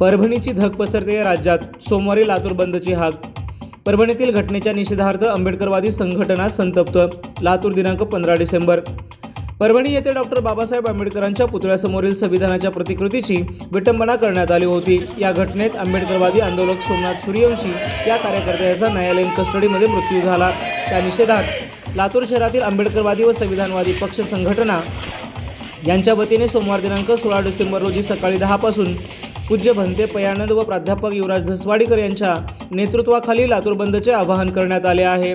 परभणीची धग पसरते राज्यात. सोमवारी लातूर बंदची हाक. परभणीतील घटनेच्या निषेधार्थ आंबेडकरवादी संघटना संतप्त. लातूर दिनांक पंधरा डिसेंबर. परभणी येथे डॉक्टर बाबासाहेब आंबेडकरांच्या पुतळ्यासमोरील संविधानाच्या प्रतिकृतीची विटंबना करण्यात आली होती. या घटनेत आंबेडकरवादी आंदोलक सोमनाथ सूर्यवंशी या कार्यकर्त्याचा न्यायालयीन कस्टडीमध्ये मृत्यू झाला. त्या निषेधात लातूर शहरातील आंबेडकरवादी व संविधानवादी पक्ष संघटना यांच्या वतीने सोमवार दिनांक सोळा डिसेंबर रोजी सकाळी दहापासून पूज्य भंते पयानंद व प्राध्यापक युवराज धसवाडीकर यांच्या नेतृत्वाखाली लातूर बंदचे आवाहन करण्यात आले आहे.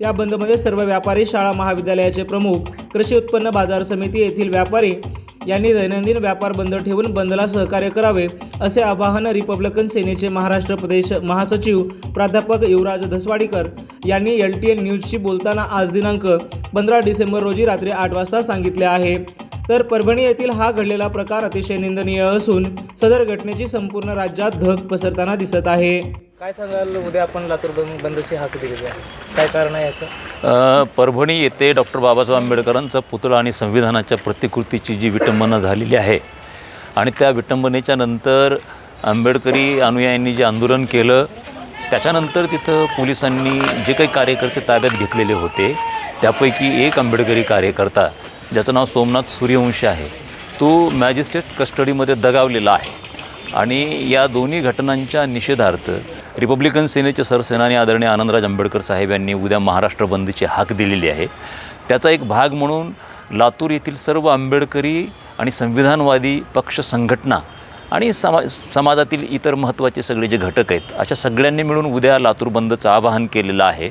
या बंदमध्ये सर्व व्यापारी शाळा महाविद्यालयाचे प्रमुख कृषी उत्पन्न बाजार समिती येथील व्यापारी यांनी दैनंदिन व्यापार बंद ठेवून बंदला सहकार्य करावे असे आवाहन रिपब्लिकन सेनेचे महाराष्ट्र प्रदेश महासचिव प्राध्यापक युवराज धसवाडीकर यांनी एल टी एन न्यूजशी बोलताना आज दिनांक पंधरा डिसेंबर रोजी रात्री आठ वाजता सांगितले आहे. तर परभणी येथील हा घडलेला प्रकार अतिशय निंदनीय असून सदर घटनेची संपूर्ण राज्यात धग पसरताना दिसत आहे. काय सांगाल? उद्या आपण लातूर बंदची हाक दिलेली आहे काय कारण आहे याचं? परभणी येथे डॉक्टर बाबासाहेब आंबेडकरांचा पुतळा आणि संविधानाच्या प्रतिकृतीची जी विटंबना झालेली आहे आणि त्या विटंबनेच्या नंतर आंबेडकरी अनुयायांनी जे आंदोलन केलं त्याच्यानंतर तिथं पोलिसांनी जे काही कार्यकर्ते ताब्यात घेतलेले होते त्यापैकी एक आंबेडकरी कार्यकर्ता ज्याचं नाव सोमनाथ सूर्यवंशी आहे तो मॅजिस्ट्रेट कस्टडीमध्ये दगावलेला आहे. आणि या दोन्ही घटनांच्या निषेधार्थ रिपब्लिकन सेनेचे सरसेनानी आदरणीय आनंदराज आंबेडकर साहेब यांनी उद्या महाराष्ट्र बंदीची हाक दिलेली आहे. त्याचा एक भाग म्हणून लातूर येथील सर्व आंबेडकरी आणि संविधानवादी पक्ष संघटना आणि समा समाजातील इतर महत्त्वाचे सगळे जे घटक आहेत अशा सगळ्यांनी मिळून उद्या लातूर बंदचं आवाहन केलेलं आहे.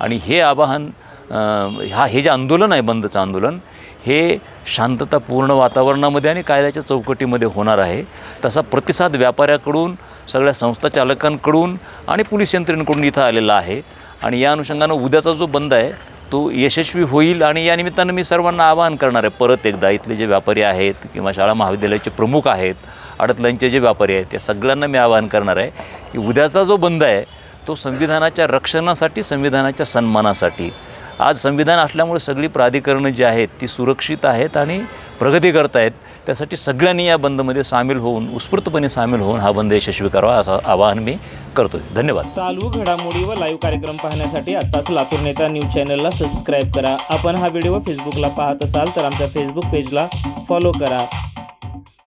आणि हे आवाहन हा हे जे आंदोलन आहे बंदचं आंदोलन हे शांततापूर्ण वातावरणामध्ये आणि कायद्याच्या चौकटीमध्ये होणार आहे. तसा प्रतिसाद व्यापाऱ्याकडून सगळ्या संस्था चालकांकडून आणि पोलीस यंत्रणेकडून इथं आलेला आहे. आणि या अनुषंगानं उद्याचा जो बंद आहे तो यशस्वी होईल आणि या निमित्तानं मी सर्वांना आवाहन करणार आहे परत एकदा इथले जे व्यापारी आहेत किंवा शाळा महाविद्यालयाचे प्रमुख आहेत अडतल्यांचे जे व्यापारी आहेत त्या सगळ्यांना मी आवाहन करणार आहे की उद्याचा जो बंद आहे तो संविधानाच्या रक्षणासाठी संविधानाच्या सन्मानासाठी आज संविधान असल्यामुळे सगळी प्राधिकरणं जी आहेत ती सुरक्षित आहेत आणि प्रगती करत आहेत त्यासाठी सगळ्यांनी या बंदमध्ये सामील होऊन उत्स्फूर्तपणे सामील होऊन हा बंद यशस्वी करावा असं आवाहन मी करतो धन्यवाद. चालू घडामोडी व लाईव्ह कार्यक्रम पाहण्यासाठी आत्ताच लातूर नेता न्यूज चॅनलला सबस्क्राईब करा. आपण हा व्हिडिओ फेसबुकला पाहत असाल तर आमच्या फेसबुक पेजला फॉलो करा.